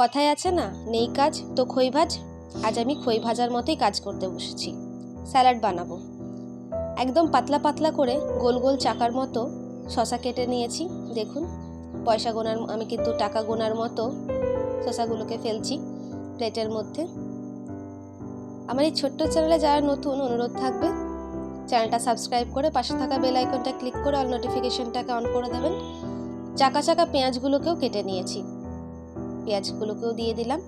কথায় আছে না, নেই কাজ, তো খই ভাজ। আজ আমি খই ভাজার মতোই কাজ করতে বসেছি। স্যালাড বানাবো। একদম পাতলা পাতলা করে গোল গোল চাকার মতো শশা কেটে নিয়েছি, দেখুন। পয়সা গোনার আমি কিন্তু টাকা গোনার মতো শশাগুলোকে ফেলছি প্লেটের মধ্যে। আমার এই ছোট্ট চ্যানেলে যারা নতুন, অনুরোধ থাকবে, চ্যানেলটা সাবস্ক্রাইব করে পাশে থাকা বেল আইকনটা ক্লিক করে অল নোটিফিকেশনটাকে অন করে দেবেন। চাকা চাকা পেঁয়াজগুলোকেও কেটে নিয়েছি। পেঁয়াজগুলোকেও দিয়ে দিলাম।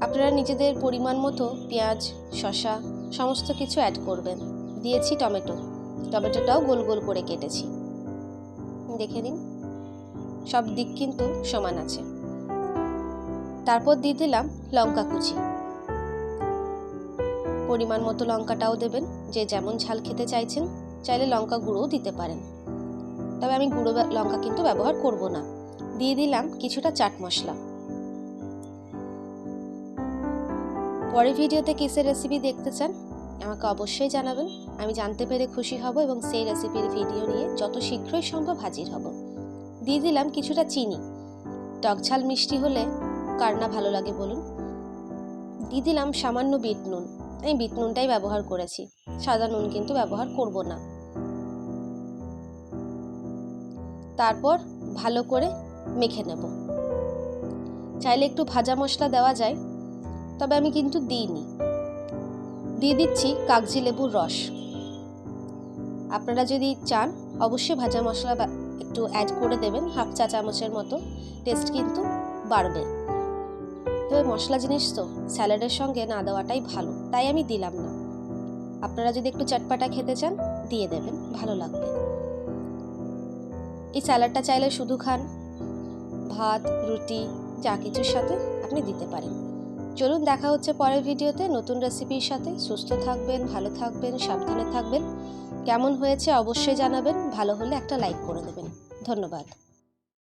আপনারা নিজেদের পরিমাণ মতো পেঁয়াজ, শসা, সমস্ত কিছু অ্যাড করবেন। দিয়েছি টমেটো। টমেটোটাও গোল গোল করে কেটেছি। দেখে নিন, সব দিক কিন্তু সমান আছে। তারপর দিয়ে দিলাম লঙ্কা কুচি। পরিমাণ মতো লঙ্কাটাও দেবেন, যে যেমন ঝাল খেতে চাইছেন, চাইলে লঙ্কা গুঁড়োও দিতে পারেন। তবে আমি গুঁড়ো লঙ্কা কিন্তু ব্যবহার করব না। দিয়ে দিলাম কিছুটা চাট মশলা। পরের ভিডিওতে কিসের রেসিপি দেখতে চান, আমাকে অবশ্যই জানাবেন। আমি জানতে পেরে খুশি হব এবং সেই রেসিপির ভিডিও নিয়ে যত শীঘ্রই সম্ভব হাজির হব। দিয়ে দিলাম কিছুটা চিনি। টক ঝাল মিষ্টি হলে কার না ভালো লাগে বলুন। দিয়ে দিলাম সামান্য বিট নুন। আমি বিট নুনটাই ব্যবহার করেছি। সাদা নুন কিন্তু ব্যবহার করব না। তারপর ভালো করে মেখে নেব। চাইলে একটু ভাজা মশলা দেওয়া যায়, তবে আমি কিন্তু দিইনি। দিয়ে দিচ্ছি কাগজি লেবুর রস। আপনারা যদি চান, অবশ্যই ভাজা মশলা একটু অ্যাড করে দেবেন, হাফ চা চামচের মতো। টেস্ট কিন্তু বাড়বে। তবে মশলা জিনিস তো, স্যালাডের সঙ্গে না দেওয়াটাই ভালো, তাই আমি দিলাম না। আপনারা যদি একটু চটপাটা খেতে চান, দিয়ে দেবেন, ভালো লাগবে। এই স্যালাডটা চাইলে শুধু খান। ভাত, রুটি, যা কিছুর সাথে আপনি দিতে পারেন। চলুন দেখা হচ্ছে পরের ভিডিওতে। নতুন রেসিপির সাথে সুস্থ থাকবেন, ভালো থাকবেন, সাবধানে থাকবেন। কেমন হয়েছে অবশ্যই জানাবেন। ভালো হলে একটা লাইক করে দেবেন। ধন্যবাদ।